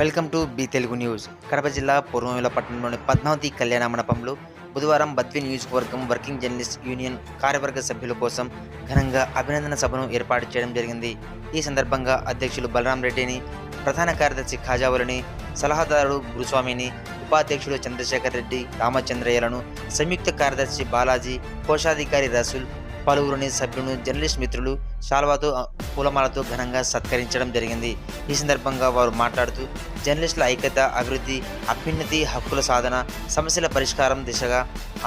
Welcome to B Telugu news. Kadapa జిల్లా పూర్వమిల పట్టణంలోని పద్మావతి కళ్యాణ మండపంలో బుధవారం బద్వి నియోజకవర్గం వర్కింగ్ జర్నలిస్ట్ యూనియన్ కార్యవర్గ సభ్యుల కోసం ఘనంగా అభినందన సభను ఏర్పాటు చేయడం జరిగింది. ఈ సందర్భంగా అధ్యక్షులు బలరాం రెడ్డిని ప్రధాన కార్యదర్శి ఖాజావులని సలహాదారుడు గురుస్వామిని ఉపాధ్యక్షుడు చంద్రశేఖర్ రెడ్డి రామచంద్రయ్యలను సంయుక్త కార్యదర్శి బాలాజీ కోశాధికారి రసూల్ పలువురిని సభ్యులను జర్నలిస్ట్ మిత్రులు శాల్వాతో పూలమాలతో ఘనంగా సత్కరించడం జరిగింది. ఈ సందర్భంగా వారు మాట్లాడుతూ జర్నలిస్టుల ఐక్యత అభివృద్ధి అభ్యున్నతి హక్కుల సాధన సమస్యల పరిష్కారం దిశగా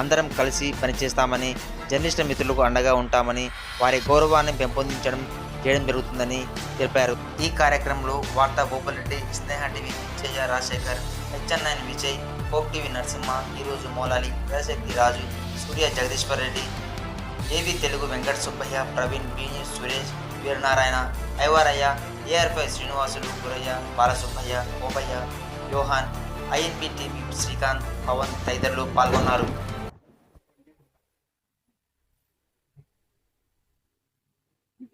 అందరం కలిసి పనిచేస్తామని జర్నలిస్టుల మిత్రులకు అండగా ఉంటామని వారి గౌరవాన్ని పెంపొందించడం చేయడం జరుగుతుందని తెలిపారు. ఈ కార్యక్రమంలో వార్తా Bhupalreddy Sneha TV Vijaya Rajasekhar HN Vijay hope TV Narasimha ఈరోజు మోలాలి ప్రశక్తి రాజు సూర్య జగదీశ్వర్ రెడ్డి ఏవి తెలుగు వెంకట సుబ్బయ్య ప్రవీణ్ బి న్యూస్ సురేష్ వీరనారాయణ ఐవారయ్య ఏఆర్పై శ్రీనివాసులు గురయ్య బాలసుబ్బయ్య ఓబయ్య యోహాన్ ఐఎన్పి టీవీ శ్రీకాంత్ పవన్ తదితరులు పాల్గొన్నారు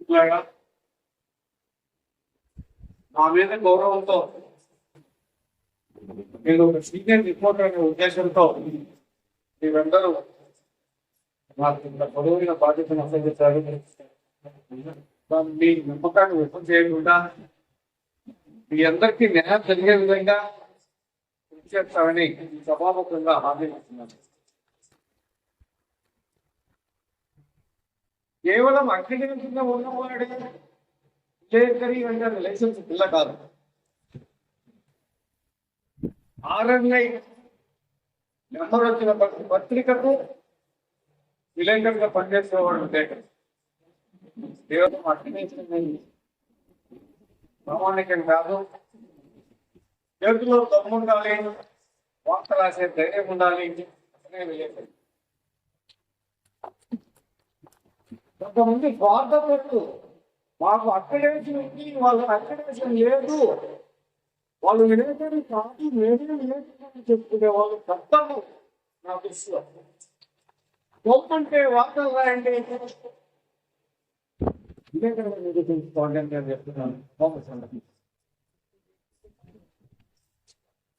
ఇట్లాగా నా మీద గౌరవంతో నేను ఒక సీనియర్ రిపోర్టర్ అనే ఉద్దేశంతో మీరందరూ నాకు ఇంత పొడవైన బాధ్యతను అప్పగించారు మీ నమ్మకాన్ని వ్యక్తం చేయకుండా మీ అందరికీ న్యాయం జరిగే విధంగా కృషి చేస్తామని సభాముఖంగా హామీ ఇస్తున్నాను. కేవలం అగ్రిగేషన్ కింద ఉన్నవాడే విలేకరి అంటే లైసెన్స్ పిల్ల కాదు. ఆర్ఎన్ఐ నెంబర్ వచ్చిన పత్రికకు పత్రికకు విలేకరిగా పనిచేసేవాడు విలేకరి కేవలం అగ్రిగేషన్ ప్రామాణికం కాదు. చేతిలో దమ్ము ఉండాలి వార్త రాసే ధైర్యం ఉండాలి. అతనే విలేకరు కొంతమంది స్వార్థపరులు మాకు అక్కడేసి ఉంది వాళ్ళకి అక్కడేసి లేదు. వాళ్ళు విలేకరు కాదు నేనే వినేటని చెప్పుకునే వాళ్ళు కర్తలు నా దృష్టిలో. గొప్పంటే వార్తలు రాయండి అని నేను చెప్తున్నాను.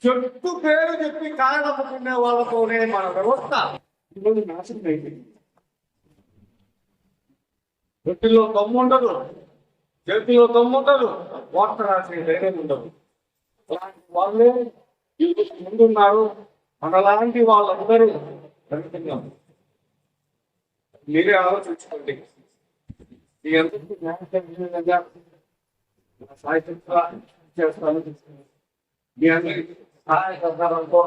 చెట్టు పేరు చెప్పి కారణముకునే వాళ్ళతోనే మన వ్యవస్థ. ఈరోజు నాశనం అయిపోయింది చేతిలో దమ్ము ఉండదు. చేతిలో దమ్ము ఉండదు. వార్త రాసే ధైర్యం ఉండదు. అలాంటి వాళ్ళే ముందున్నారు. మనలాంటి వాళ్ళందరూ వెళ్తున్నాం మీరే ఆలోచించుకోండి. మీ అందరికీ విధంగా చేస్తాను. మీ అందరికీ సహాయ సహకారంతో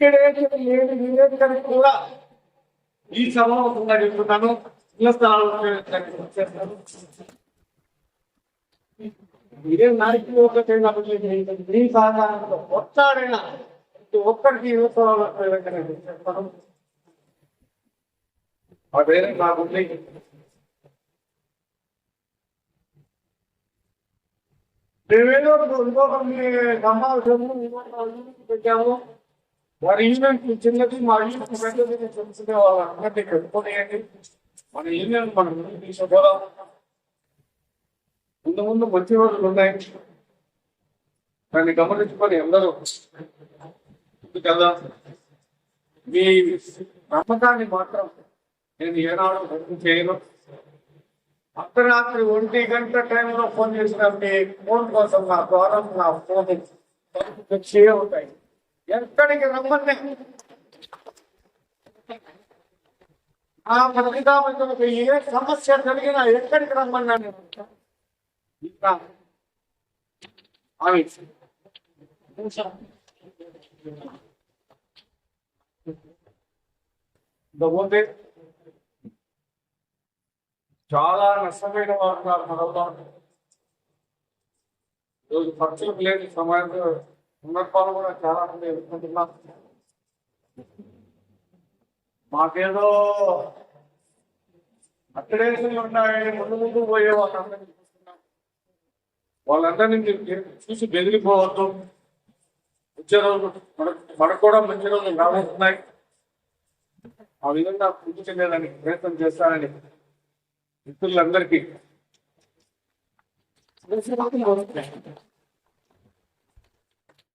లేని నివేదికను కూడా ఈ సమావేశంగా చెప్తున్నాను ఇళ్ళ స్థలాల్లో చేస్తాను. ఇదే నాయకులు ఒక మీ సహకారంతో ఒక్కడైనా ఒక్కరికి నాకుంది మేమేదో ఇంకొక పెట్టాము. వారి ఈవెంట్ చిన్నది మా ఈవెంట్ పెద్దది తెలుసుకునే వాళ్ళందరినీ పెట్టుకోనియండి మన ఈవెంట్ మనం ముందుకు తీసుకోవడం ముందు ముందు మంచి రోజులు ఉన్నాయి. దాన్ని గమనించుకొని అందరూ కదా? మీ నమ్మకాన్ని మాత్రం నేను ఏనాడు గుర్తు చేయను. అర్ధరాత్రి ఒంటి గంట టైంలో ఫోన్ చేసిన మీ ఫోన్ కోసం నా ద్వారం నా ఫోన్ తెచ్చి ఉంటాయి. ఎక్కడికి రమ్మని? ఆ ప్రతిదామకు ఏ సమస్య కలిగినా ఎక్కడికి రమ్మన్నాను ఇంకా ఆమె ఇంకపోతే చాలా నష్టమైన వారు నాకు మనవుతారు ఈరోజు ఖర్చులకు లేని సమయంలో సందర్భాలు కూడా చాలా మంది ఎదుర్కొంటున్నారు. మాకేదో అక్కడేషన్లు ఉన్నాయని ముందు ముందు పోయే వాళ్ళందరినీ చూస్తున్నాం. వాళ్ళందరినీ చూసి బెదిరిపోవద్దు. ఉద్యోగాలు మనకు కూడా మంచి రోజులు రాబోతున్నాయి ఆ విధంగా పూర్తి చెందేదానికి ప్రయత్నం చేస్తానని మిత్రులందరికీ.